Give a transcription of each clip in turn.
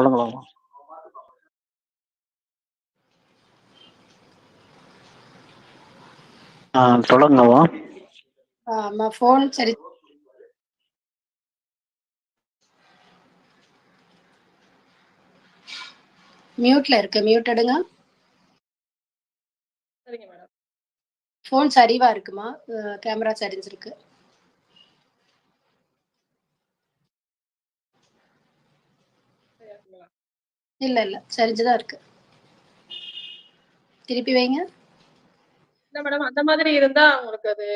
சொல்லுங்கம்மா. அம்மா ஃபோன் சரி. மியூட்ல இருக்கு. மியூட் எடுங்க. சரிங்க மேடம் ஃபோன் சரிவா இருக்குமா? கேமரா சரிஞ்சிருக்கு. இல்ல இல்ல. சரிஞ்சுதான் இருக்கு. திருப்பி வைங்க. இல்ல மேடம் அந்த மாதிரி இருந்தா உங்களுக்கு அது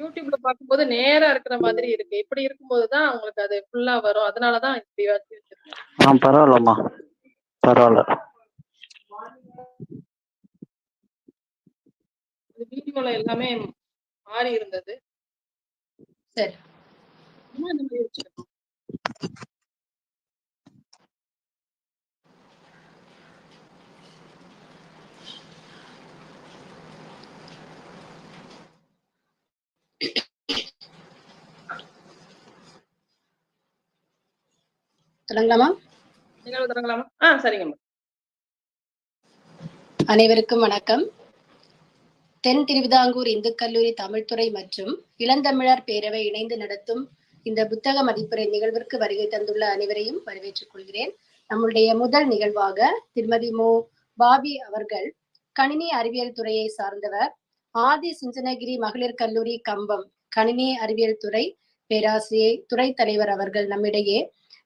யூடியூப்ல பார்க்கும்போது நேரா இருக்கிற மாதிரி இருக்கு. இப்படி இருக்கும்போது தான் உங்களுக்கு அது ஃபுல்லா வரும். அதனாலதான் இப்படி வச்சு வச்சிருக்கேன். ஆ பரவாயில்லம்மா. பரவாயில்ல. வீடியோல எல்லாமே மாறி இருந்தது. சரி. இன்னும் இந்த மாதிரி வச்சிருக்கோம்? தொடங்கலாமா நிகழ்வு தொடங்கலாமா ஆ சரிங்க மேடம் அனைவருக்கும் வணக்கம். தென் திருவிதாங்கூர் இந்து கல்லூரி தமிழ்துறை மற்றும் இளந்தமிழர் பேரவை இணைந்து நடத்தும் இந்த புத்தக மதிப்புரை நிகழ்விற்கு வருகை தந்துள்ள அனைவரையும் வரவேற்றுக் கொள்கிறேன். நம்முடைய முதல் நிகழ்வாக திருமதி மு. பாபி அவர்கள் கணினி அறிவியல் துறையை சார்ந்தவர் ஆதி சுஞ்சனகிரி மகளிர் கல்லூரி கம்பம் கணினி அறிவியல் துறை பேராசிரியை துறை தலைவர் அவர்கள் நம்மிடையே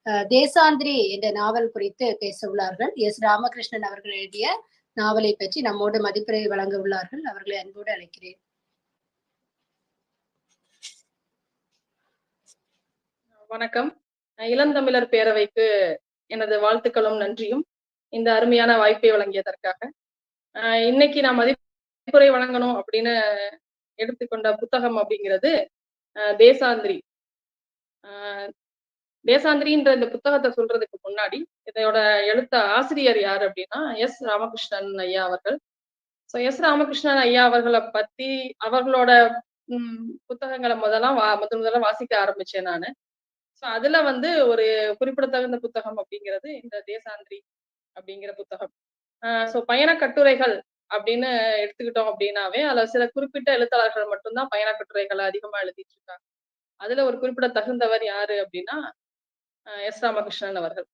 தேசாந்திரி என்ற நாவல் குறித்து பேச உள்ளார்கள். எஸ். ராமகிருஷ்ணன் அவர்கள் எழுதிய நாவலை பற்றி நம்மோடு மதிப்புரை வழங்க உள்ளார்கள். அவர்களை அன்போடு அழைக்கிறேன். வணக்கம். இளந்தமிழர் பேரவைக்கு எனது வாழ்த்துக்களும் நன்றியும் இந்த அருமையான வாய்ப்பை வழங்கியதற்காக. அஹ் இன்னைக்கு நான் மதிப்புரை வழங்கணும் அப்படின்னு எடுத்துக்கொண்ட புத்தகம் அப்படிங்கிறது அஹ் தேசாந்திரி. தேசாந்திரின்ற இந்த புத்தகத்தை சொல்றதுக்கு முன்னாடி இதோட எழுத்த ஆசிரியர் யார் அப்படின்னா எஸ் ராமகிருஷ்ணன் ஐயா அவர்கள். ஸோ எஸ் ராமகிருஷ்ணன் ஐயா அவர்களை பத்தி அவர்களோட உம் புத்தகங்களை முதலாம் வா முதல் முதல்ல வாசிக்க ஆரம்பிச்சேன் நான். ஸோ அதுல வந்து ஒரு குறிப்பிடத்தகுந்த புத்தகம் அப்படிங்கிறது இந்த தேசாந்திரி அப்படிங்கிற புத்தகம். ஸோ பயண கட்டுரைகள் அப்படின்னு எடுத்துக்கிட்டோம் அப்படின்னாவே அதுல சில குறிப்பிட்ட எழுத்தாளர்கள் மட்டும்தான் பயண கட்டுரைகளை அதிகமா எழுதிட்டு இருக்காங்க. அதுல ஒரு குறிப்பிடத்தகுந்தவர் யாரு அப்படின்னா எஸ் ராமகிருஷ்ணன் அவர்கள்.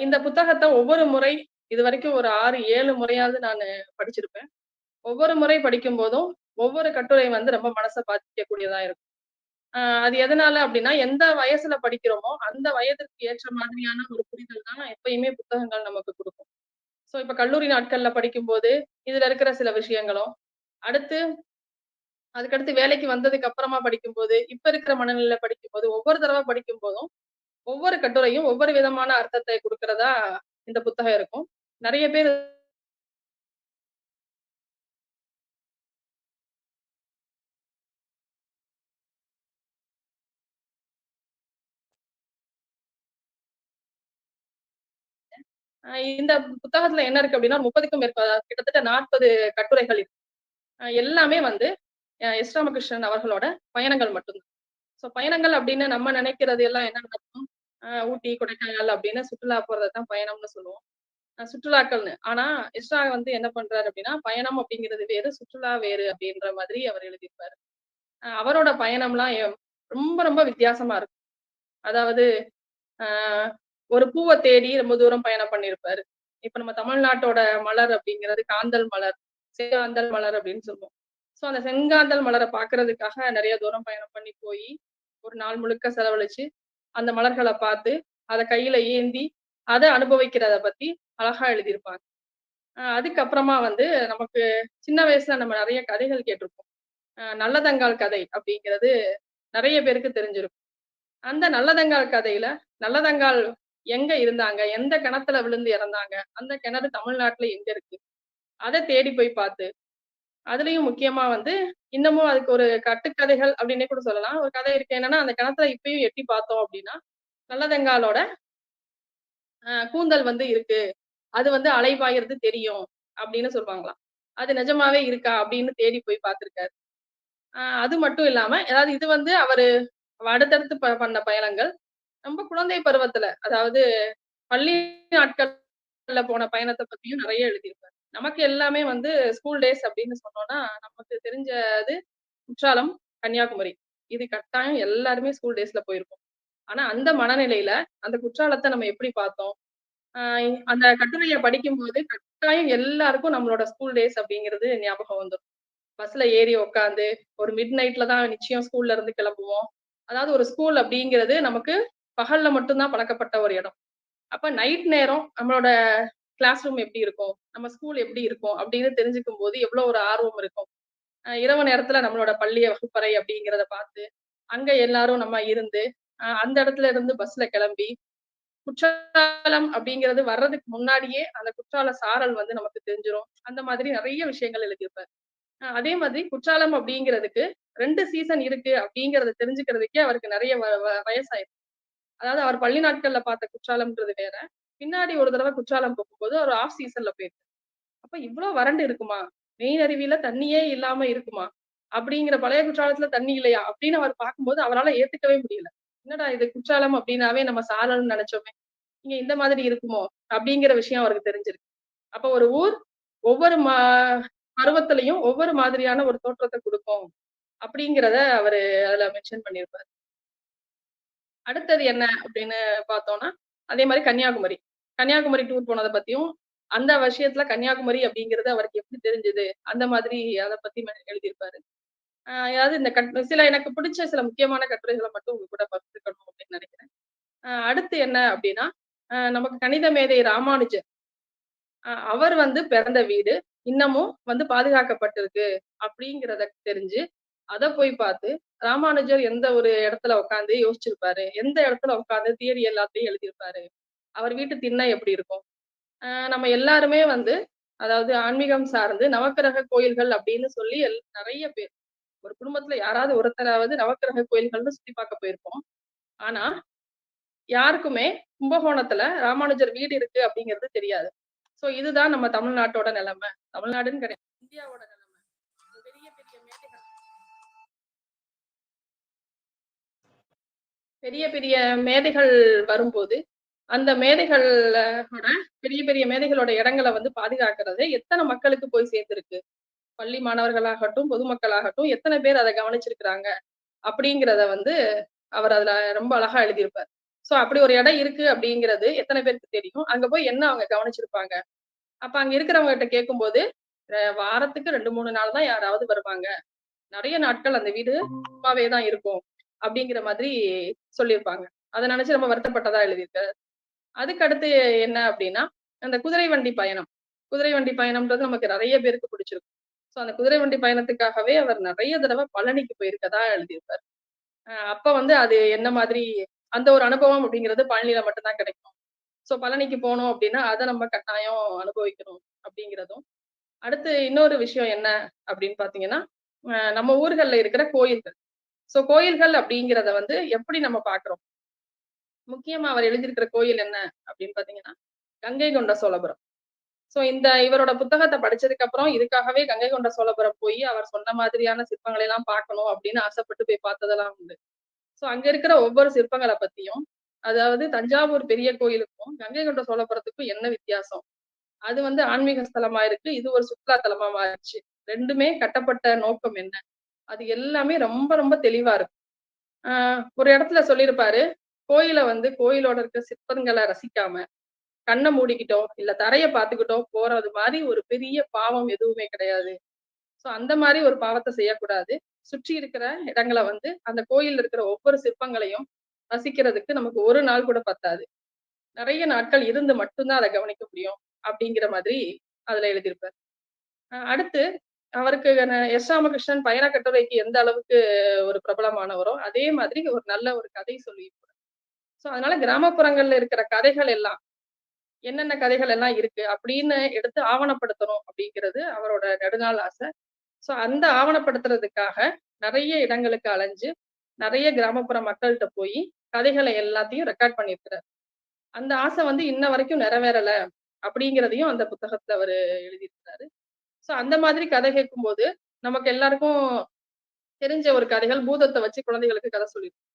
இந்த புத்தகத்தை ஒவ்வொரு முறை இது வரைக்கும் ஒரு ஆறு ஏழு முறையாவது நான் படிச்சிருப்பேன். ஒவ்வொரு முறை படிக்கும் போதும் ஒவ்வொரு கட்டுரை வந்து ரொம்ப மனசை பாதிக்கக்கூடியதா இருக்கும். ஆஹ் அது எதனால அப்படின்னா எந்த வயசுல படிக்கிறோமோ அந்த வயதிற்கு ஏற்ற மாதிரியான ஒரு புரிதல் தான் எப்பயுமே புத்தகங்கள் நமக்கு கொடுக்கும். ஸோ இப்ப கல்லூரி நாட்கள்ல படிக்கும்போது இதுல இருக்கிற சில விஷயங்களும் அடுத்து அதுக்கடுத்து வேலைக்கு வந்ததுக்கு அப்புறமா படிக்கும்போது இப்ப இருக்கிற மனநிலையில படிக்கும்போது ஒவ்வொரு தடவை படிக்கும் போதும் ஒவ்வொரு கட்டுரையும் ஒவ்வொரு விதமான அர்த்தத்தை கொடுக்கறதா இந்த புத்தகம் இருக்கும். நிறைய பேர் ஆஹ் இந்த புத்தகத்துல என்ன இருக்கு அப்படின்னா முப்பதுக்கும் மேற்பதா கிட்டத்தட்ட நாற்பது கட்டுரைகள் இருக்கு. எல்லாமே வந்து அஹ் எஸ் ராமகிருஷ்ணன் அவர்களோட பயணங்கள் மட்டும்தான். ஸோ பயணங்கள் அப்படின்னு நம்ம நினைக்கிறது எல்லாம் என்ன நடக்கும்? ஊட்டி கொடைக்கானல் அப்படின்னு சுற்றுலா போறதான் பயணம்னு சொல்லுவோம். சுற்றுலாக்கள்னு. ஆனா இஸ்ரா வந்து என்ன பண்றாரு அப்படின்னா பயணம் அப்படிங்கிறது வேறு சுற்றுலா வேறு அப்படின்ற மாதிரி அவர் எழுதியிருப்பாரு. ஆஹ் அவரோட பயணம்லாம் ரொம்ப ரொம்ப வித்தியாசமா இருக்கும். அதாவது ஆஹ் ஒரு பூவை தேடி ரொம்ப தூரம் பயணம் பண்ணியிருப்பாரு. இப்ப நம்ம தமிழ்நாட்டோட மலர் அப்படிங்கிறது காந்தல் மலர் செங்காந்தல் மலர் அப்படின்னு சொல்லுவோம். ஸோ அந்த செங்காந்தல் மலரை பாக்குறதுக்காக நிறைய தூரம் பயணம் பண்ணி போய் ஒரு நாள் முழுக்க செலவழிச்சு அந்த மலர்களை பார்த்து அதை கையில ஏந்தி அதை அனுபவிக்கிறத பத்தி அழகா எழுதியிருப்பாங்க. அதுக்கப்புறமா வந்து நமக்கு சின்ன வயசுல நம்ம நிறைய கதைகள் கேட்டிருப்போம். ஆஹ் நல்லதங்கால் கதை அப்படிங்கிறது நிறைய பேருக்கு தெரிஞ்சிருக்கும். அந்த நல்லதங்கால் கதையில நல்லதங்கால் எங்க இருந்தாங்க? எந்த கிணத்துல விழுந்து இறந்தாங்க? அந்த கிணறு தமிழ்நாட்டுல எங்க இருக்கு? அதை தேடி போய் பார்த்து அதுலயும் முக்கியமா வந்து இன்னமும் அதுக்கு ஒரு கட்டுக்கதைகள் அப்படின்னே கூட சொல்லலாம். ஒரு கதை இருக்கு. என்னன்னா அந்த கிணத்துல இப்பயும் எட்டி பார்த்தோம் அப்படின்னா நல்லதெங்காலோட கூந்தல் வந்து இருக்கு. அது வந்து அலைபாயிறது தெரியும் அப்படின்னு சொல்லுவாங்களாம். அது நிஜமாவே இருக்கா அப்படின்னு தேடி போய் பார்த்திருக்காரு. ஆஹ் அது மட்டும் இல்லாம ஏதாவது இது வந்து அவரு அடுத்தடுத்து ப- பண்ண பயணங்கள். ரொம்ப குழந்தை பருவத்துல அதாவது பள்ளி நாட்கள்ல போன பயணத்தை பத்தியும் நிறைய எழுதியிருப்பாரு. நமக்கு எல்லாமே வந்து ஸ்கூல் டேஸ் அப்படின்னு சொன்னோம்னா நமக்கு தெரிஞ்சது குற்றாலம் கன்னியாகுமரி. இது கட்டாயம் எல்லாருமே ஸ்கூல் டேஸ்ல போயிருக்கோம் ஆனா அந்த மனநிலையில அந்த குற்றாலத்தை நம்ம எப்படி பார்த்தோம்? அந்த கட்டுரையை படிக்கும்போது கட்டாயம் எல்லாருக்கும் நம்மளோட ஸ்கூல் டேஸ் அப்படிங்கிறது ஞாபகம் வந்துடும் பஸ்ல ஏறி உட்காந்து ஒரு மிட் நைட்ல தான் நிச்சயம் ஸ்கூல்ல இருந்து கிளம்புவோம். அதாவது ஒரு ஸ்கூல் அப்படிங்கிறது நமக்கு பகல்ல மட்டும்தான் பழக்கப்பட்ட ஒரு இடம். அப்ப நைட் நேரம் நம்மளோட கிளாஸ் ரூம் எப்படி இருக்கும்? நம்ம ஸ்கூல் எப்படி இருக்கும்? அப்படின்னு தெரிஞ்சுக்கும் போது எவ்வளவு ஒரு ஆர்வம் இருக்கும். அஹ் இரவு நேரத்துல நம்மளோட பள்ளிய வகுப்பறை அப்படிங்கிறத பார்த்து அங்க எல்லாரும் நம்ம இருந்து அஹ் அந்த இடத்துல இருந்து பஸ்ல கிளம்பி குற்றாலம் அப்படிங்கிறது வர்றதுக்கு முன்னாடியே அந்த குற்றால சாரல் வந்து நமக்கு தெரிஞ்சிரும். அந்த மாதிரி நிறைய விஷயங்கள் எழுதியிருப்பார். அதே மாதிரி குற்றாலம் அப்படிங்கிறதுக்கு ரெண்டு சீசன் இருக்கு அப்படிங்கறத தெரிஞ்சுக்கிறதுக்கே அவருக்கு நிறைய வ- வ- வயசாயிருக்கு. அதாவது அவர் பள்ளி நாட்கள்ல பார்த்த குற்றாலம்ன்றது வேற. பின்னாடி ஒரு தடவை குற்றாலம் போகும்போது ஒரு ஆஃப் சீசன்ல போயிருக்கு. அப்ப இவ்வளவு வறண்டு இருக்குமா? மெயின் அருவியில தண்ணியே இல்லாம இருக்குமா? அப்படிங்கிற பழைய குற்றாலத்துல தண்ணி இல்லையா? அப்படின்னு அவர் பார்க்கும்போது அவரால ஏத்துக்கவே முடியல. என்னடா இது குற்றாலம் அப்படின்னாவே நம்ம சாரல்னு நினைச்சோமே. இங்க இந்த மாதிரி இருக்குமோ? அப்படிங்கிற விஷயம் அவருக்கு தெரிஞ்சிருக்கு. அப்ப ஒரு ஊர் ஒவ்வொரு மா பருவத்திலையும் ஒவ்வொரு மாதிரியான ஒரு தோற்றத்தை கொடுக்கும் அப்படிங்கிறத அவரு அதுல மென்ஷன் பண்ணியிருப்பாரு. அடுத்தது என்ன அப்படின்னு பார்த்தோம்னா அதே மாதிரி கன்னியாகுமரி. கன்னியாகுமரி டூர் போனதை பத்தியும் அந்த விஷயத்துல கன்னியாகுமரி அப்படிங்கறது அவருக்கு எப்படி தெரிஞ்சது? அந்த மாதிரி அதை பத்தி எழுதியிருப்பாரு. ஆஹ் அதாவது இந்த கட் சில எனக்கு பிடிச்ச சில முக்கியமான கட்டுரைகளை மட்டும் உங்க கூட பகிர்ந்துக்கணும் அப்படின்னு நினைக்கிறேன். ஆஹ் அடுத்து என்ன அப்படின்னா ஆஹ் நமக்கு கணித மேதை ராமானுஜர். ஆஹ் அவர் வந்து பிறந்த வீடு இன்னமும் வந்து பாதுகாக்கப்பட்டிருக்கு அப்படிங்கிறத தெரிஞ்சு அதை போய் பார்த்து ராமானுஜர் எந்த ஒரு இடத்துல உட்காந்து யோசிச்சிருப்பாரு? எந்த இடத்துல உட்காந்து தியரி எல்லாத்தையும் எழுதியிருப்பாரு? அவர் வீட்டு திண்ணை எப்படி இருக்கும்? ஆஹ் நம்ம எல்லாருமே வந்து அதாவது ஆன்மீகம் சார்ந்து நவக்கிரக கோயில்கள் அப்படின்னு சொல்லி எல்- நிறைய பேர் ஒரு குடும்பத்துல யாராவது ஒருத்தராவது நவக்கிரக கோயில்கள்னு சுத்தி பார்க்க போயிருப்போம். ஆனா யாருக்குமே கும்பகோணத்துல ராமானுஜர் வீடு இருக்கு அப்படிங்கிறது தெரியாது. சோ இதுதான் நம்ம தமிழ்நாட்டோட நிலைமை. தமிழ்நாடுன்னு கிடையாது இந்தியாவோட நிலைமை. பெரிய பெரிய மேதைகள் பெரிய பெரிய மேதைகள் வரும்போது அந்த மேதைகளோட பெரிய பெரிய மேதைகளோட இடங்களை வந்து பாதுகாக்கிறது எத்தனை மக்களுக்கு போய் சேர்ந்திருக்கு பள்ளி மாணவர்களாகட்டும் பொதுமக்களாகட்டும் எத்தனை பேர் அதை கவனிச்சிருக்கிறாங்க? அப்படிங்கிறத வந்து அவர் அதுல ரொம்ப அழகா எழுதியிருப்பார். சோ அப்படி ஒரு இடம் இருக்கு அப்படிங்கிறது எத்தனை பேருக்கு தெரியும்? அங்க போய் என்ன அவங்க கவனிச்சிருப்பாங்க? அப்ப அங்க இருக்கிறவங்க கிட்ட கேட்கும்போது வாரத்துக்கு ரெண்டு மூணு நாள் தான் யாராவது வருவாங்க. நிறைய நாட்கள் அந்த வீடு சும்மாவே தான் இருக்கும். அப்படிங்கிற மாதிரி சொல்லியிருப்பாங்க. அதை நினைச்சு ரொம்ப வருத்தப்பட்டதா எழுதியிருக்காரு. அதுக்கு அடுத்து என்ன அப்படின்னா அந்த குதிரை வண்டி பயணம். குதிரை வண்டி பயணம்ன்றது நமக்கு நிறைய பேருக்கு பிடிச்சிருக்கும். ஸோ அந்த குதிரை வண்டி பயணத்துக்காகவே அவர் நிறைய தடவை பழனிக்கு போயிருக்கதா எழுதியிருப்பார். அப்ப வந்து அது என்ன மாதிரி அந்த ஒரு அனுபவம் அப்படிங்கிறது பழனியில மட்டும்தான் கிடைக்கும். ஸோ பழனிக்கு போனோம் அப்படின்னா அதை நம்ம கட்டாயம் அனுபவிக்கணும் அப்படிங்கிறதும். அடுத்து இன்னொரு விஷயம் என்ன அப்படின்னு பாத்தீங்கன்னா நம்ம ஊர்கள்ல இருக்கிற கோயில்கள். ஸோ கோயில்கள் அப்படிங்கிறத வந்து எப்படி நம்ம பாக்குறோம் முக்கியமா அவர் எழுதியிருக்கிற கோயில் என்ன அப்படின்னு பாத்தீங்கன்னா கங்கை கொண்ட சோழபுரம். சோ இந்த இவரோட புத்தகத்தை படிச்சதுக்கு அப்புறம் இதுக்காகவே கங்கை கொண்ட சோழபுரம் போய் அவர் சொன்ன மாதிரியான சிற்பங்களை எல்லாம் பார்க்கணும் அப்படின்னு ஆசைப்பட்டு போய் பார்த்ததெல்லாம் உண்டு. சோ அங்க இருக்கிற ஒவ்வொரு சிற்பங்களை பத்தியும் அதாவது தஞ்சாவூர் பெரிய கோயிலுக்கும் கங்கை கொண்ட சோழபுரத்துக்கும் என்ன வித்தியாசம்? அது வந்து ஆன்மீக ஸ்தலமா இருக்கு இது ஒரு சுற்றுலா தலமா மாறிச்சு ரெண்டுமே கட்டப்பட்ட நோக்கம் என்ன? அது எல்லாமே ரொம்ப ரொம்ப தெளிவா இருக்கும் ஆஹ் ஒரு இடத்துல சொல்லியிருப்பாரு கோயிலை வந்து கோயிலோட இருக்க சிற்பங்களை ரசிக்காம கண்ணை மூடிக்கிட்டோ இல்ல தரைய பார்த்துக்கிட்டோம் போறது மாதிரி ஒரு பெரிய பாவம் எதுவுமே கிடையாது. ஸோ அந்த மாதிரி ஒரு பாவத்தை செய்யக்கூடாது. சுற்றி இருக்கிற இடங்களை வந்து அந்த கோயில்ல இருக்கிற ஒவ்வொரு சிற்பங்களையும் ரசிக்கிறதுக்கு நமக்கு ஒரு நாள் கூட பத்தாது. நிறைய நாட்கள் இருந்து மட்டும்தான் அதை கவனிக்க முடியும் அப்படிங்கிற மாதிரி அதுல எழுதியிருப்பார். அடுத்து அவருக்கு எஸ் ராமகிருஷ்ணன் பயண கட்டுரைக்கு எந்த அளவுக்கு ஒரு பிரபலமானவரோ அதே மாதிரி ஒரு நல்ல ஒரு கதை சொல்லி சோ அதனால கிராமப்புறங்கள்ல இருக்கிற கதைகள் எல்லாம் என்னென்ன கதைகள் எல்லாம் இருக்கு அப்படின்னு எடுத்து ஆவணப்படுத்தணும் அப்படிங்கிறது அவரோட நெடுநாள் ஆசை. சோ அந்த ஆவணப்படுத்துறதுக்காக நிறைய இடங்களுக்கு அலைஞ்சு நிறைய கிராமப்புற மக்கள்கிட்ட போய் கதைகளை எல்லாத்தையும் ரெக்கார்ட் பண்ணியிருக்கிறார். அந்த ஆசை வந்து இன்ன வரைக்கும் நிறைவேறல அப்படிங்கிறதையும் அந்த புத்தகத்துல அவரு எழுதியிருக்கிறாரு. சோ அந்த மாதிரி கதை கேட்கும்போது நமக்கு எல்லாருக்கும் தெரிஞ்ச ஒரு கதைகள் பூதத்தை வச்சு குழந்தைகளுக்கு கதை சொல்லியிருக்கோம்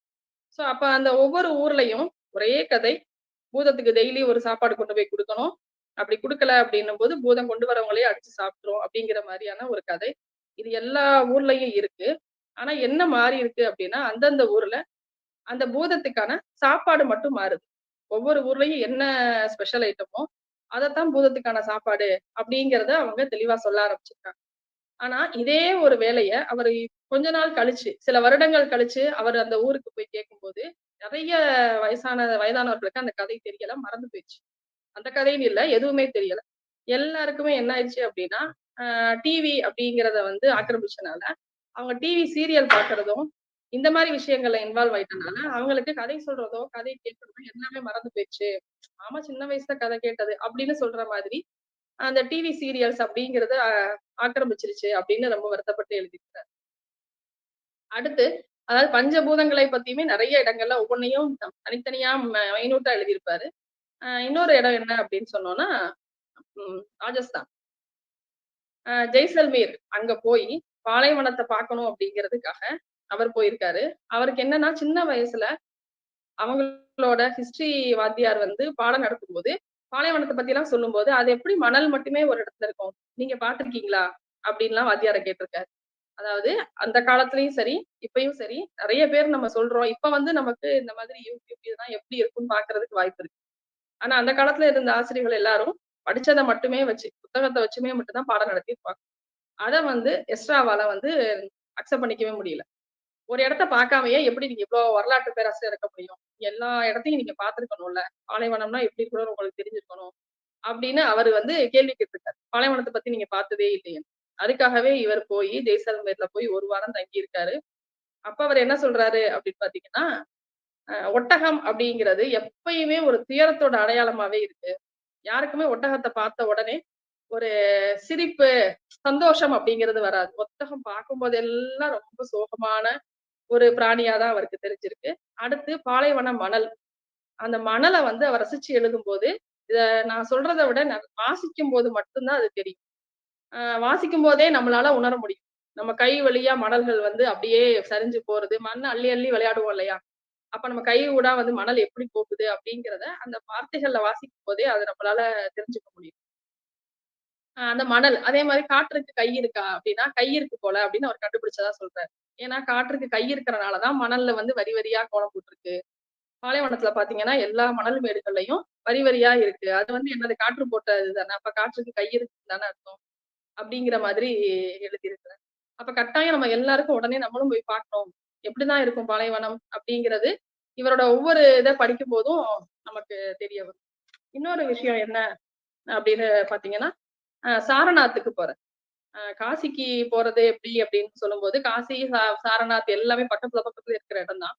சோ அப்ப அந்த ஒவ்வொரு ஊர்லயும் ஒரே கதை. பூதத்துக்கு டெய்லி ஒரு சாப்பாடு கொண்டு போய் கொடுக்கணும். அப்படி கொடுக்கல அப்படின்னும் போது பூதம் கொண்டு வரவங்களே அடிச்சு சாப்பிட்றோம் அப்படிங்கிற மாதிரியான ஒரு கதை. இது எல்லா ஊர்லயும் இருக்கு. ஆனா என்ன மாறி இருக்கு அப்படின்னா அந்தந்த ஊர்ல அந்த பூதத்துக்கான சாப்பாடு மட்டும் மாறுது. ஒவ்வொரு ஊர்லயும் என்ன ஸ்பெஷல் ஐட்டமோ அதைத்தான் பூதத்துக்கான சாப்பாடு அப்படிங்கிறத அவங்க தெளிவா சொல்ல ஆரம்பிச்சிருக்காங்க. ஆனா இதே ஒரு வேலைய அவர் கொஞ்ச நாள் கழிச்சு சில வருடங்கள் கழிச்சு அவர் அந்த ஊருக்கு போய் கேட்கும்போது நிறைய வயசான வயதானவர்களுக்கு அந்த கதை தெரியல மறந்து போயிடுச்சு. அந்த கதைன்னு இல்லை எதுவுமே தெரியல. எல்லாருக்குமே என்ன ஆயிடுச்சு அப்படின்னா டிவி அப்படிங்கிறத வந்து ஆக்கிரமிச்சனால அவங்க டிவி சீரியல் பாக்குறதும் இந்த மாதிரி விஷயங்கள்ல இன்வால்வ் ஆயிட்டனால அவங்களுக்கு கதை சொல்றதோ கதை கேட்கறதோ எல்லாமே மறந்து போயிடுச்சு. ஆமா சின்ன வயசுல கதை கேட்டது அப்படின்னு சொல்ற மாதிரி அந்த டிவி சீரியல்ஸ் அப்படிங்கிறத ஆக்கிரமிச்சிருச்சு அப்படின்னு ரொம்ப வருத்தப்பட்டு எழுதியிருக்கிறார். அடுத்து அதாவது பஞ்சபூதங்களை பத்தியுமே நிறைய இடங்கள்ல ஒவ்வொன்றையும் தனித்தனியா மைனூட்டா எழுதியிருப்பாரு. இன்னொரு இடம் என்ன அப்படின்னு சொன்னோம்னா உம் ராஜஸ்தான். ஆஹ் ஜெய்சல்மீர் அங்க போய் பாலைவனத்தை பார்க்கணும் அப்படிங்கிறதுக்காக அவர் போயிருக்காரு. அவருக்கு என்னன்னா சின்ன வயசுல அவங்களோட ஹிஸ்டரி வாத்தியார் வந்து பாடம் நடத்தும் போது பாலைவனத்தை பத்தி எல்லாம் சொல்லும் போது அது எப்படி மணல் மட்டுமே ஒரு இடத்துல இருக்கும்? நீங்க பாத்திருக்கீங்களா அப்படின்லாம் வாத்தியார கேட்டிருக்காரு. அதாவது அந்த காலத்துலயும் சரி இப்பயும் சரி நிறைய பேர் நம்ம சொல்றோம். இப்ப வந்து நமக்கு இந்த மாதிரி யூடியூப் இதெல்லாம் எப்படி இருக்கும்னு பாக்குறதுக்கு வாய்ப்பு இருக்கு. ஆனா அந்த காலத்துல இருந்த ஆசிரியர்கள் எல்லாரும் படிச்சதை மட்டுமே வச்சு புத்தகத்தை வச்சுமே மட்டும்தான் பாடம் நடத்தியிருப்பாங்க. அதை வந்து எஸ்ட்ராவால வந்து அக்செப்ட் பண்ணிக்கவே முடியல. ஒரு இடத்த பார்க்காமையே எப்படி நீங்க இவ்வளவு வரலாற்று பேராசிரியர் இருக்க முடியும்? எல்லா இடத்தையும் நீங்க பாத்துருக்கணும்ல பாலைவனம்னா எப்படி கூட உங்களுக்கு தெரிஞ்சிருக்கணும் அப்படின்னு அவர் வந்து கேள்வி கேட்டிருக்காரு. பாலைவனத்தை பத்தி நீங்க பார்த்ததே இல்லையே. அதுக்காகவே இவர் போய் ஜெய்சல்மேர்ல போய் ஒரு வாரம் தங்கி இருக்காரு அப்ப அவர் என்ன சொல்றாரு அப்படின்னு பாத்தீங்கன்னா ஒட்டகம் அப்படிங்கிறது எப்பயுமே ஒரு துயரத்தோட அடையாளமாவே இருக்கு. யாருக்குமே ஒட்டகத்தை பார்த்த உடனே ஒரு சிரிப்பு சந்தோஷம் அப்படிங்கிறது வராது. ஒத்தகம் பார்க்கும் போதெல்லாம் ரொம்ப சோகமான ஒரு பிராணியா தான் அவருக்கு தெரிஞ்சிருக்கு. அடுத்து பாலைவன மணல். அந்த மணலை வந்து அவர் ரசிச்சு எழுதும் போது இத நான் சொல்றதை விட வாசிக்கும் போது மட்டும்தான் அது தெரியும். ஆஹ் வாசிக்கும் போதே நம்மளால உணர முடியும். நம்ம கை வழியா மணல்கள் வந்து அப்படியே சரிஞ்சு போறது மண் அள்ளி அள்ளி விளையாடுவோம் இல்லையா? அப்ப நம்ம கை கூட வந்து மணல் எப்படி போகுது அப்படிங்கிறத அந்த வார்த்தைகள்ல வாசிக்கும் போதே அது நம்மளால தெரிஞ்சுக்க முடியும். அந்த மணல் அதே மாதிரி காற்றுக்கு கை இருக்கா அப்படின்னா கை இருக்கு போல அப்படின்னு அவர் கண்டுபிடிச்சதா சொல்றாரு. ஏன்னா காற்றுக்கு கை இருக்கிறனாலதான் மணல்ல வந்து வரி வரியா கோலம் போட்டிருக்கு. பாலைவனத்துல பாத்தீங்கன்னா எல்லா மணல் மேடுகள்லயும் வரி வரியா இருக்கு. அது வந்து என்னது காற்று போட்டது தானே அப்ப காற்றுக்கு கை இருக்கு தானே அர்த்தம்? அப்படிங்கிற மாதிரி எழுதியிருக்கிறேன். அப்ப கட்டாயம் நம்ம எல்லாருக்கும் உடனே நம்மளும் போய் பார்க்கணும். எப்படிதான் இருக்கும் பாலைவனம் அப்படிங்கிறது? இவரோட ஒவ்வொரு இதை படிக்கும் போதும் நமக்கு தெரிய வரும். இன்னொரு விஷயம் என்ன அப்படின்னு பாத்தீங்கன்னா சாரநாத்துக்கு போறேன். காசிக்கு போறது எப்படி அப்படின்னு சொல்லும்போது காசி சாரநாத் எல்லாமே பக்கத்துல பக்கத்துல இருக்கிற இடம் தான்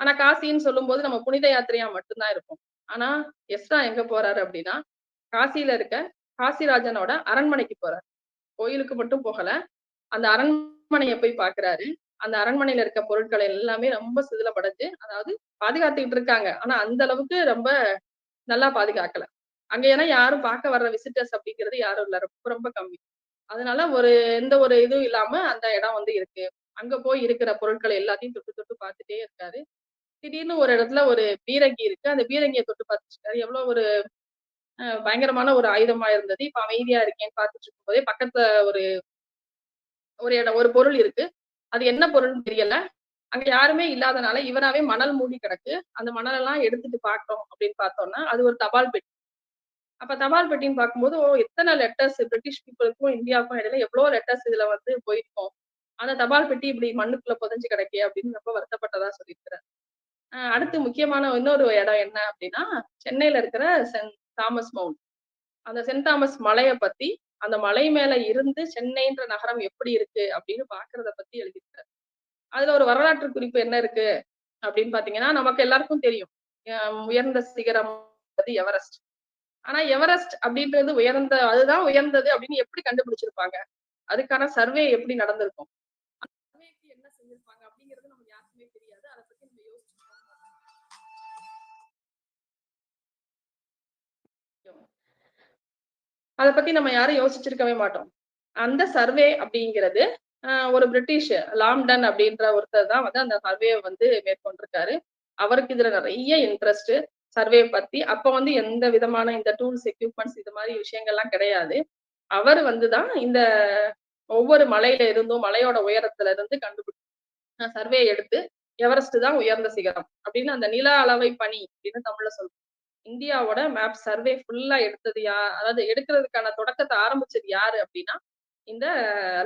ஆனா காசின்னு சொல்லும்போது நம்ம புனித யாத்திரையா மட்டும்தான் இருக்கும் ஆனா எஸ்ரா எங்க போறாரு அப்படின்னா காசியில இருக்க காசிராஜனோட அரண்மனைக்கு போறாரு. கோயிலுக்கு மட்டும் போகல. அந்த அரண்மனையை போய் பாக்குறாரு. அந்த அரண்மனையில இருக்க பொருட்கள் எல்லாமே ரொம்ப சிதிலப்படைஞ்சு அதாவது பாதுகாத்துக்கிட்டு இருக்காங்க. ஆனா அந்த அளவுக்கு ரொம்ப நல்லா பாதுகாக்கல. அங்க ஏன்னா யாரும் பார்க்க வர்ற விசிட்டர்ஸ் அப்படிங்கிறது யாரும் இல்ல. ரொம்ப ரொம்ப கம்மி. அதனால ஒரு எந்த ஒரு இதுவும் இல்லாம அந்த இடம் வந்து இருக்கு. அங்க போய் இருக்கிற பொருட்கள் எல்லாத்தையும் தொட்டு தொட்டு பார்த்துட்டே இருக்காரு. திடீர்னு ஒரு இடத்துல ஒரு பீரங்கி இருக்கு. அந்த பீரங்கியை தொட்டு பார்த்துருக்காரு எவ்வளவு ஒரு பயங்கரமான ஒரு ஆயுதமா இருந்தது. இப்ப அமைதியா இருக்கேன்னு பார்த்துட்டு இருக்கும் போதே பக்கத்துல ஒரு ஒரு இடம் ஒரு பொருள் இருக்கு. அது என்ன பொருள்னு தெரியல. அங்க யாருமே இல்லாதனால இவராவே மணல் மூடி கிடக்கு. அந்த மணல் எல்லாம் எடுத்துட்டு பாக்கணும் அப்படின்னு பார்த்தோம்னா அது ஒரு தபால் பெட்டி. அப்ப தபால் பெட்டின்னு பார்க்கும்போது ஓ எத்தனை லெட்டர்ஸ் பிரிட்டிஷ் பீப்புளுக்கும் இந்தியாவுக்கும் இடையில எவ்வளவு லெட்டர்ஸ் இதுல வந்து போயிருக்கோம். அந்த தபால் பெட்டி இப்படி மண்ணுக்குள்ள புதஞ்சு கிடக்கே அப்படின்னு ரொம்ப வருத்தப்பட்டதா சொல்லியிருக்கிறார். அடுத்து முக்கியமான இன்னொரு இடம் என்ன அப்படின்னா சென்னையில இருக்கிற சென்ட் தாமஸ் மவுண்ட். அந்த சென்ட் தாமஸ் மலையை பத்தி அந்த மலை மேல இருந்து சென்னைன்ற நகரம் எப்படி இருக்கு அப்படின்னு பாக்குறத பத்தி எழுதியிருக்காரு அதுல ஒரு வரலாற்று குறிப்பு என்ன இருக்கு அப்படின்னு பாத்தீங்கன்னா நமக்கு எல்லாருக்கும் தெரியும். உயர்ந்த சிகரம் எவரெஸ்ட். ஆனா எவரெஸ்ட் அப்படின்றது உயர்ந்த அதுதான் உயர்ந்தது அப்படின்னு எப்படி கண்டுபிடிச்சிருப்பாங்க? அதுக்கான சர்வே எப்படி நடந்திருக்கும்? என்ன செஞ்சிருப்பாங்க அப்படிங்கிறது யாருக்குமே தெரியாது. அதை பத்தி நம்ம அதை பத்தி நம்ம யாரும் யோசிச்சிருக்கவே மாட்டோம். அந்த சர்வே அப்படிங்கிறது ஒரு பிரிட்டிஷ் லாம்டன் அப்படின்ற ஒருத்தர் தான் வந்து அந்த சர்வே வந்து மேற்கொண்டிருக்காரு. அவருக்கு இதுல நிறைய இன்ட்ரெஸ்ட் சர்வே பத்தி. அப்ப வந்து எந்த விதமான இந்த டூல்ஸ் எக்யூப்மெண்ட்ஸ் இது மாதிரி விஷயங்கள்லாம் கிடையாது. அவர் வந்துதான் இந்த ஒவ்வொரு மலையில இருந்தும் மலையோட உயரத்துல இருந்து கண்டுபிடி சர்வே எடுத்து எவரெஸ்ட் தான் உயர்ந்த சிகரம் அப்படின்னு அந்த நில அளவை பணி அப்படின்னு தமிழ்ல சொல்றோம். இந்தியாவோட மேப் சர்வே ஃபுல்லா எடுத்தது யா அதாவது எடுக்கிறதுக்கான தொடக்கத்தை ஆரம்பிச்சது யாரு அப்படின்னா இந்த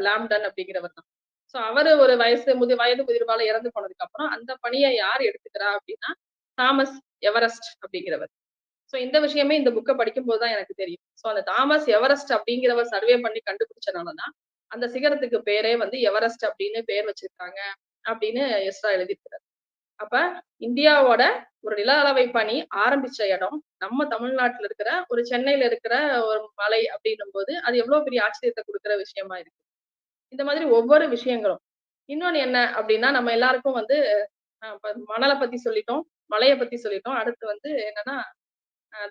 லாம்டன் அப்படிங்கிறவர் தான். ஸோ அவரு ஒரு வயசு முதி வயது முதிர்வால இறந்து போனதுக்கு அப்புறம் அந்த பணியை யார் எடுத்துக்கிறா அப்படின்னா தாமஸ் எவரெஸ்ட் அப்படிங்கிறவர். ஸோ இந்த விஷயமே இந்த புக்கை படிக்கும் போதுதான் எனக்கு தெரியும். ஸோ அந்த தாமஸ் எவரெஸ்ட் அப்படிங்கிறவர் சர்வே பண்ணி கண்டுபிடிச்சனாலதான் அந்த சிகரத்துக்கு பேரே வந்து எவரெஸ்ட் அப்படின்னு பேர் வச்சிருக்காங்க அப்படின்னு எஸ்ரா எழுதியிருக்கிறார். அப்ப இந்தியாவோட ஒரு நில அளவை பணி ஆரம்பிச்ச இடம் நம்ம தமிழ்நாட்டுல இருக்கிற ஒரு சென்னையில இருக்கிற ஒரு மலை அப்படின்னும் போது அது எவ்வளவு பெரிய ஆச்சரியத்தை கொடுக்குற விஷயமா இருக்கு. இந்த மாதிரி ஒவ்வொரு விஷயங்களும். இன்னொன்னு என்ன அப்படின்னா நம்ம எல்லாருக்கும் வந்து மணலை பத்தி சொல்லிட்டோம். மலையை பத்தி சொல்லிட்டோம். அடுத்து வந்து என்னன்னா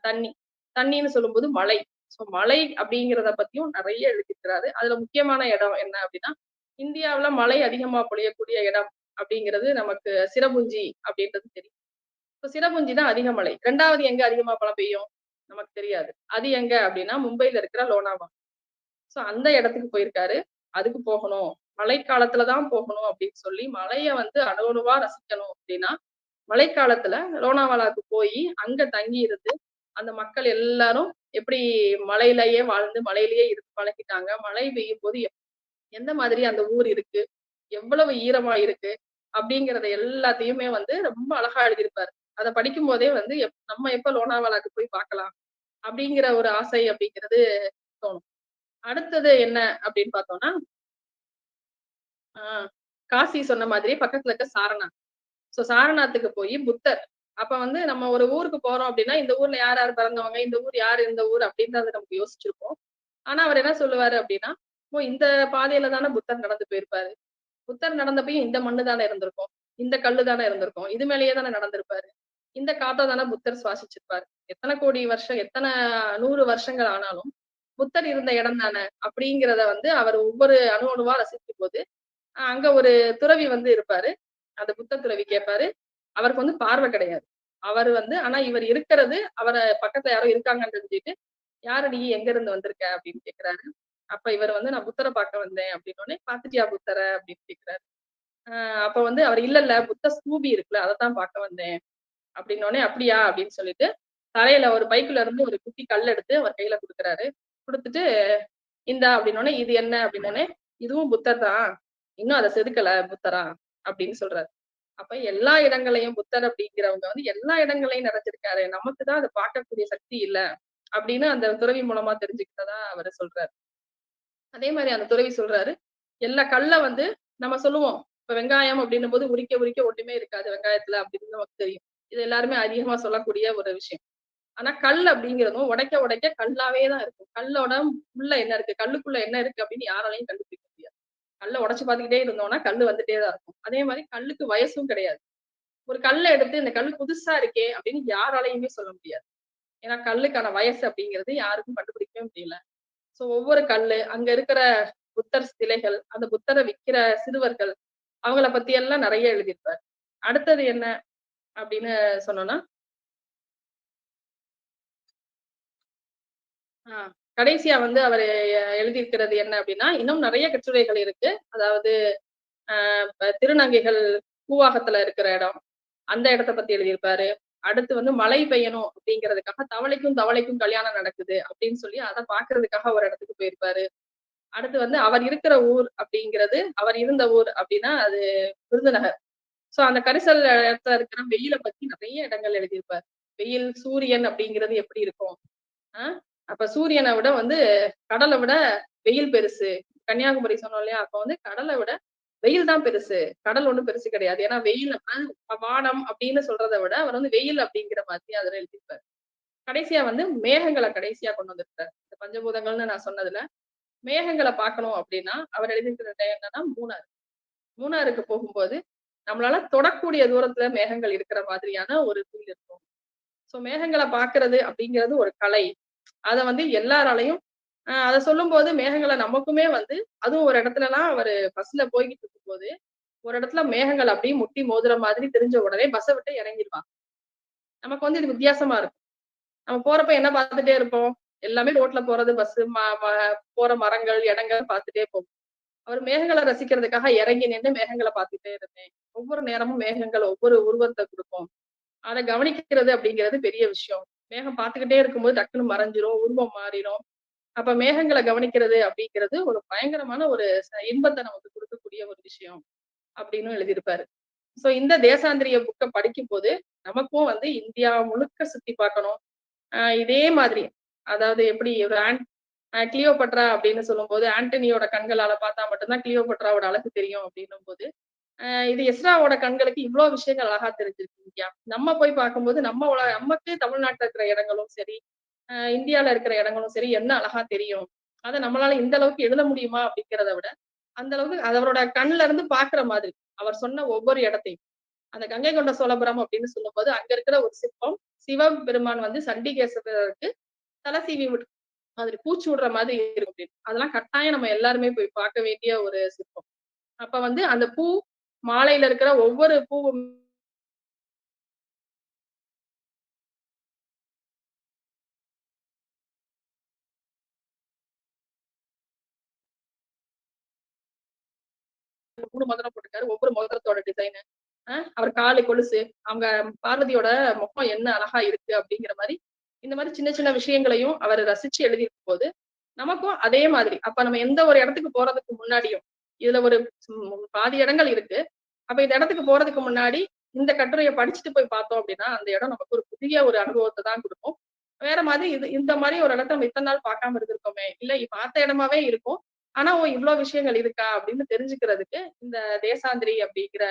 தண்ணி. தண்ணின்னு சொல்லும்போது மலை. சோ மலை அப்படிங்கிறத பத்தியும் நிறைய எழுதியிருக்கிறாரு. அதுல முக்கியமான இடம் என்ன அப்படின்னா இந்தியாவுல மழை அதிகமா பொழியக்கூடிய இடம் அப்படிங்கிறது நமக்கு சிரபுஞ்சி அப்படின்றது தெரியும். இப்போ சிரபுஞ்சி தான் அதிக மழை ரெண்டாவது எங்க அதிகமா பழம் பெய்யும்? நமக்கு தெரியாது. அது எங்க அப்படின்னா மும்பையில இருக்கிற லோனாவா சோ அந்த இடத்துக்கு போயிருக்காரு. அதுக்கு போகணும். மழைக்காலத்துலதான் போகணும் அப்படின்னு சொல்லி மலைய வந்து அணுவணுவா ரசிக்கணும் அப்படின்னா மழைக்காலத்துல லோனாவாலாக்கு போய் அங்க தங்கி இருந்து அந்த மக்கள் எல்லாரும் எப்படி மலையிலேயே வாழ்ந்து மலையிலேயே இருந்து பழகிட்டாங்க. மழை பெய்யும் போது எந்த மாதிரி அந்த ஊர் இருக்கு? எவ்வளவு ஈரமா இருக்கு? அப்படிங்கறத எல்லாத்தையுமே வந்து ரொம்ப அழகா எழுதியிருப்பாரு. அதை படிக்கும் போதே வந்து எப்- நம்ம எப்ப லோனாவாலாக்கு போய் பார்க்கலாம் அப்படிங்கிற ஒரு ஆசை அப்படிங்கிறது தோணும். அடுத்தது என்ன அப்படின்னு பார்த்தோம்னா ஆஹ் காசி சொன்ன மாதிரி பக்கத்துல இருக்க சாரநாத் ஸோ சாரநாத்துக்கு போய் புத்தர். அப்ப வந்து நம்ம ஒரு ஊருக்கு போறோம் அப்படின்னா இந்த ஊர்ல யார் யார் பிறந்தவங்க இந்த ஊர் யார் இந்த ஊர் அப்படின்றத நமக்கு யோசிச்சிருப்போம். ஆனா அவர் என்ன சொல்லுவாரு அப்படின்னா ஓ இந்த பாதையில தானே புத்தர் நடந்து போயிருப்பாரு. புத்தர் நடந்தப்பையும் இந்த மண்ணு தானே இருந்திருக்கும் இந்த கல்லு தானே இருந்திருக்கும் இது மேலேயே தானே நடந்திருப்பாரு. இந்த காத்தா தானே புத்தர் சுவாசிச்சிருப்பாரு. எத்தனை கோடி வருஷம் எத்தனை நூறு வருஷங்கள் ஆனாலும் புத்தர் இருந்த இடம் தானே அப்படிங்கிறத வந்து அவர் ஒவ்வொரு அணு அணுவா ரசிக்கும் போது அங்க ஒரு துறவி வந்து இருப்பாரு. அந்த புத்த துறவி கேட்பாரு அவருக்கு வந்து பார்வை கிடையாது. அவர் வந்து ஆனா இவர் இருக்கிறது அவரை பக்கத்துல யாரோ இருக்காங்கன்னு தெரிஞ்சுட்டு யாரு நீ? எங்க இருந்து வந்திருக்க? அப்படின்னு கேக்குறாரு. அப்ப இவர் வந்து நான் புத்தரை பார்க்க வந்தேன். அப்படின்னு பாத்துட்டியா புத்தரை? அப்படின்னு கேக்குறாரு. ஆஹ் அப்ப வந்து அவர் இல்ல இல்ல புத்த ஸ்தூபி இருக்குல்ல அதைத்தான் பார்க்க வந்தேன். அப்படின்னோடனே அப்படியா? அப்படின்னு சொல்லிட்டு தரையில ஒரு பைக்குல இருந்து ஒரு குட்டி கல் எடுத்து அவர் கையில கொடுக்குறாரு. கொடுத்துட்டு இந்தா அப்படின்னோடனே இது என்ன? அப்படின்னோடனே இதுவும் புத்தர் தான் இன்னும் அதை செதுக்கல புத்தரா? அப்படின்னு சொல்றாரு. அப்ப எல்லா இடங்களையும் புத்தர் அப்படிங்கிறவங்க வந்து எல்லா இடங்களையும் நிறைஞ்சிருக்காரு. நமக்கு தான் அதை பார்க்கக்கூடிய சக்தி இல்ல அப்படின்னு அந்த துறவி மூலமா தெரிஞ்சுக்கிட்டதா அவர் சொல்றாரு. அதே மாதிரி அந்த துறவி சொல்றாரு எல்லா கல்ல வந்து நம்ம சொல்லுவோம். இப்ப வெங்காயம் அப்படின்னும் போது உரிக்க உரிக்க ஒட்டுமே இருக்காது வெங்காயத்துல அப்படின்னு நமக்கு தெரியும். இது எல்லாருமே அதிகமா சொல்லக்கூடிய ஒரு விஷயம். ஆனா கல் அப்படிங்கிறதும் உடைக்க உடைக்க கல்லாவே தான் இருக்கும். கல்லோட உள்ள என்ன இருக்கு? கல்லுக்குள்ள என்ன இருக்கு அப்படின்னு யாராலையும் கண்டுபிடிக்க கல்லை உடச்சு பார்த்துக்கிட்டே இருந்தோம்னா கல்லு வந்துட்டே தான் இருக்கும். அதே மாதிரி கல்லுக்கு வயசும் கிடையாது. ஒரு கல்லை எடுத்து இந்த கல்லு புதுசா இருக்கே அப்படின்னு யாராலையுமே சொல்ல முடியாது. ஏன்னா கல்லுக்கான வயசு அப்படிங்கிறது யாருக்கும் கண்டுபிடிக்கவே முடியல. சோ ஒவ்வொரு கல்லு அங்க இருக்கிற புத்தர் சிலைகள் அந்த புத்தரை விக்கிற சிறுவர்கள் அவங்கள பத்தி எல்லாம் நிறைய எழுதியிருப்பார். அடுத்தது என்ன அப்படின்னு சொன்னோம்னா ஆஹ் கடைசியா வந்து அவர் எழுதியிருக்கிறது என்ன அப்படின்னா இன்னும் நிறைய கட்டுரைகள் இருக்கு. அதாவது ஆஹ் திருநங்கைகள் பூவாகத்துல இருக்கிற இடம் அந்த இடத்த பத்தி எழுதியிருப்பாரு. அடுத்து வந்து மழை பெய்யணும் அப்படிங்கிறதுக்காக தவளைக்கும் தவளைக்கும் கல்யாணம் நடக்குது அப்படின்னு சொல்லி அதை பாக்குறதுக்காக ஒரு இடத்துக்கு போயிருப்பாரு. அடுத்து வந்து அவர் இருக்கிற ஊர் அப்படிங்கிறது அவர் இருந்த ஊர் அப்படின்னா அது விருதுநகர். சோ அந்த கரிசல் இடத்துல இருக்கிற வெயிலை பத்தி நிறைய இடங்கள் எழுதியிருப்பார். வெயில் சூரியன் அப்படிங்கிறது எப்படி இருக்கும்? ஆஹ் அப்ப சூரியனை விட வந்து கடலை விட வெயில் பெருசு. கன்னியாகுமரி சொன்னோம் இல்லையா? அப்ப வந்து கடலை விட வெயில் தான் பெருசு. கடல் ஒண்ணும் பெருசு கிடையாது. ஏன்னா வெயில் வானம் அப்படின்னு சொல்றதை விட அவர் வந்து வெயில் அப்படிங்கிற மாதிரி அதுல எழுதியிருப்பார். கடைசியா வந்து மேகங்களை கடைசியா கொண்டு வந்திருப்பார் இந்த பஞ்சபூதங்கள்னு நான் சொன்னதுல மேகங்களை பார்க்கணும் அப்படின்னா அவர் எழுதியிருக்கிற என்னன்னா மூணாறு. மூணாருக்கு போகும்போது நம்மளால தொடக்கூடிய தூரத்துல மேகங்கள் இருக்கிற மாதிரியான ஒரு ஃபீல் இருக்கும். ஸோ மேகங்களை பாக்குறது அப்படிங்கிறது ஒரு கலை. அத வந்து எல்லாராலையும் ஆஹ் அதை சொல்லும் போது மேகங்களை நமக்குமே வந்து அதுவும் ஒரு இடத்துலலாம் அவர் பஸ்ல போய்கிட்டு இருக்கும்போது ஒரு இடத்துல மேகங்கள் அப்படியே முட்டி மோதுற மாதிரி தெரிஞ்ச உடனே பஸ்ஸை விட்டு இறங்கிடுவாங்க நமக்கு வந்து இது வித்தியாசமா இருக்கும். நம்ம போறப்ப என்ன பார்த்துட்டே இருப்போம்? எல்லாமே ரோட்ல போறது பஸ் போற மரங்கள் இடங்கள் பார்த்துட்டே போகும். அவர் மேகங்களை ரசிக்கிறதுக்காக இறங்கி நின்று மேகங்களை பார்த்துட்டே இருந்தேன் ஒவ்வொரு நேரமும் மேகங்கள் ஒவ்வொரு உருவத்தை கொடுக்கும் அதை கவனிக்கிறது அப்படிங்கிறது பெரிய விஷயம். மேகம் பார்த்துக்கிட்டே இருக்கும்போது டக்குன்னு மறைஞ்சிரும் உருவம் மாறிடும் அப்ப மேகங்களை கவனிக்கிறது அப்படிங்கிறது ஒரு பயங்கரமான ஒரு இன்பத்தை நமக்கு கொடுக்கக்கூடிய ஒரு விஷயம் அப்படின்னு எழுதியிருப்பாரு. சோ இந்த தேசாந்திரிய புக்கை படிக்கும் போது நமக்கும் வந்து இந்தியா முழுக்க சுத்தி பார்க்கணும். ஆஹ் இதே மாதிரி அதாவது எப்படி ஒரு ஆன் கிளியோபட்ரா அப்படின்னு சொல்லும்போது ஆண்டனியோட கண்களால பார்த்தா மட்டும்தான் கிளியோபட்ராவோட அழகு தெரியும் அப்படின்னும் போது இது எஸ்ராவோட கண்களுக்கு இவ்வளவு விஷயங்கள் அழகா தெரிஞ்சிருக்கு இந்தியா. நம்ம போய் பார்க்கும்போது நம்ம உலக நமக்கு தமிழ்நாட்டுல இருக்கிற இடங்களும் சரி ஆஹ் இந்தியால இருக்கிற இடங்களும் சரி என்ன அழகா தெரியும்? அதை நம்மளால இந்த அளவுக்கு எழுத முடியுமா அப்படிங்கிறத விட அந்த அளவுக்கு அவரோட கண்ணுல இருந்து பாக்குற மாதிரி அவர் சொன்ன ஒவ்வொரு இடத்தையும். அந்த கங்கை கொண்ட சோழபுரம் அப்படின்னு சொல்லும்போது அங்க இருக்கிற ஒரு சிற்பம் சிவபெருமான் வந்து சண்டிகேசருக்கு தலை சீவி விட்டு மாதிரி பூச்சி விடுற மாதிரி இருக்கும் அப்படின்னு. அதெல்லாம் கட்டாயம் நம்ம எல்லாருமே போய் பார்க்க வேண்டிய ஒரு சிற்பம். அப்ப வந்து அந்த பூ மாலையில இருக்கிற ஒவ்வொரு பூவும் மூணு மோதிரம் போட்டிருக்காரு. ஒவ்வொரு மோதிரத்தோட டிசைனு அவர் காலை கொலுசு அவங்க பார்வதியோட முகம் என்ன அழகா இருக்கு அப்படிங்கிற மாதிரி இந்த மாதிரி சின்ன சின்ன விஷயங்களையும் அவர் ரசிச்சு எழுதியிருக்கும் போது நமக்கும் அதே மாதிரி. அப்ப நம்ம எந்த ஒரு இடத்துக்கு போறதுக்கு முன்னாடியும் இதுல ஒரு பாதி இடங்கள் இருக்கு. அப்ப இந்த இடத்துக்கு போறதுக்கு முன்னாடி இந்த கட்டுரையை படிச்சுட்டு போய் பார்த்தோம் அப்படின்னா அந்த இடம் நமக்கு ஒரு புதிய ஒரு அனுபவத்தை தான் கொடுக்கும். வேற மாதிரி இது இந்த மாதிரி ஒரு இடத்த நம்ம இத்தனை நாள் பார்க்காம இருந்திருக்கோமே இல்ல பார்த்த இடமாவே இருக்கும். ஆனா ஓ இவ்வளவு விஷயங்கள் இருக்கா அப்படின்னு தெரிஞ்சுக்கிறதுக்கு இந்த தேசாந்திரி அப்படிங்கிற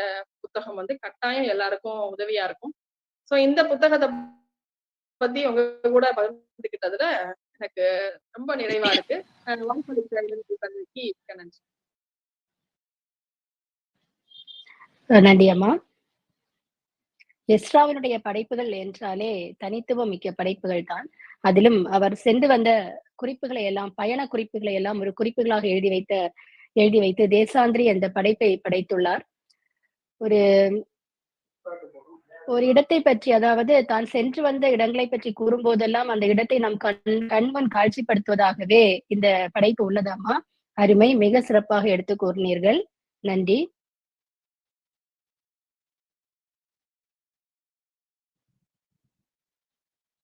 புத்தகம் வந்து கட்டாயம் எல்லாருக்கும் உதவியா இருக்கும். சோ இந்த புத்தகத்தை பத்தி உங்க கூட பகிர்ந்துகிட்டதுல எனக்கு ரொம்ப நிறைவா இருக்கு. நன்றி. நன்றி அம்மா. எஸ்ராவினுடைய படைப்புகள் என்றாலே தனித்துவம் மிக்க படைப்புகள் தான் அதிலும் அவர் சென்று வந்த குறிப்புகளை எல்லாம் பயண குறிப்புகளை எல்லாம் ஒரு குறிப்புகளாக எழுதி வைத்த எழுதி வைத்து தேசாந்திரி என்ற படைப்பை படைத்துள்ளார். ஒரு ஒரு இடத்தை பற்றி அதாவது தான் சென்று வந்த இடங்களை பற்றி கூறும் போதெல்லாம் அந்த இடத்தை நாம் கண் கண்முன் காட்சிப்படுத்துவதாகவே இந்த படைப்பு உள்ளதாமா அருமை மிக சிறப்பாக எடுத்து கூறினீர்கள். நன்றி.